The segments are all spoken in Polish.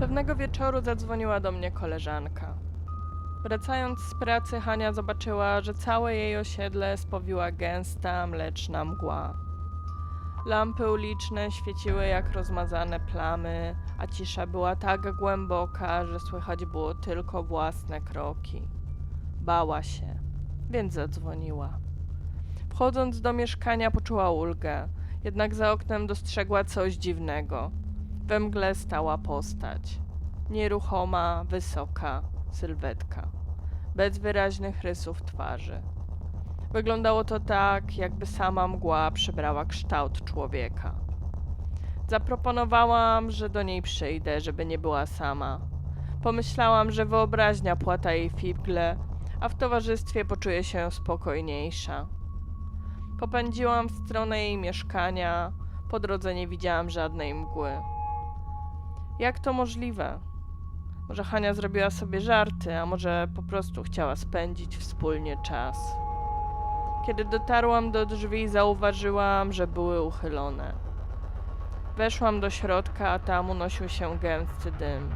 Pewnego wieczoru zadzwoniła do mnie koleżanka. Wracając z pracy, Hania zobaczyła, że całe jej osiedle spowiła gęsta, mleczna mgła. Lampy uliczne świeciły jak rozmazane plamy, a cisza była tak głęboka, że słychać było tylko własne kroki. Bała się, więc zadzwoniła. Wchodząc do mieszkania, poczuła ulgę, jednak za oknem dostrzegła coś dziwnego. We mgle stała postać. Nieruchoma, wysoka, sylwetka. Bez wyraźnych rysów twarzy. Wyglądało to tak, jakby sama mgła przybrała kształt człowieka. Zaproponowałam, że do niej przyjdę, żeby nie była sama. Pomyślałam, że wyobraźnia płata jej figle, a w towarzystwie poczuję się spokojniejsza. Popędziłam w stronę jej mieszkania, po drodze nie widziałam żadnej mgły. Jak to możliwe? Może Hania zrobiła sobie żarty, a może po prostu chciała spędzić wspólnie czas. Kiedy dotarłam do drzwi, zauważyłam, że były uchylone. Weszłam do środka, a tam unosił się gęsty dym.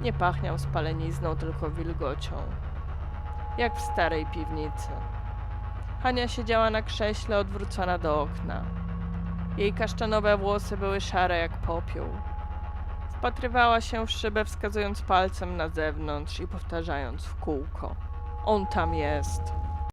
Nie pachniał spalenizną, tylko wilgocią. Jak w starej piwnicy. Hania siedziała na krześle odwrócona do okna. Jej kasztanowe włosy były szare jak popiół. Wpatrywała się w szybę, wskazując palcem na zewnątrz i powtarzając w kółko: On tam jest.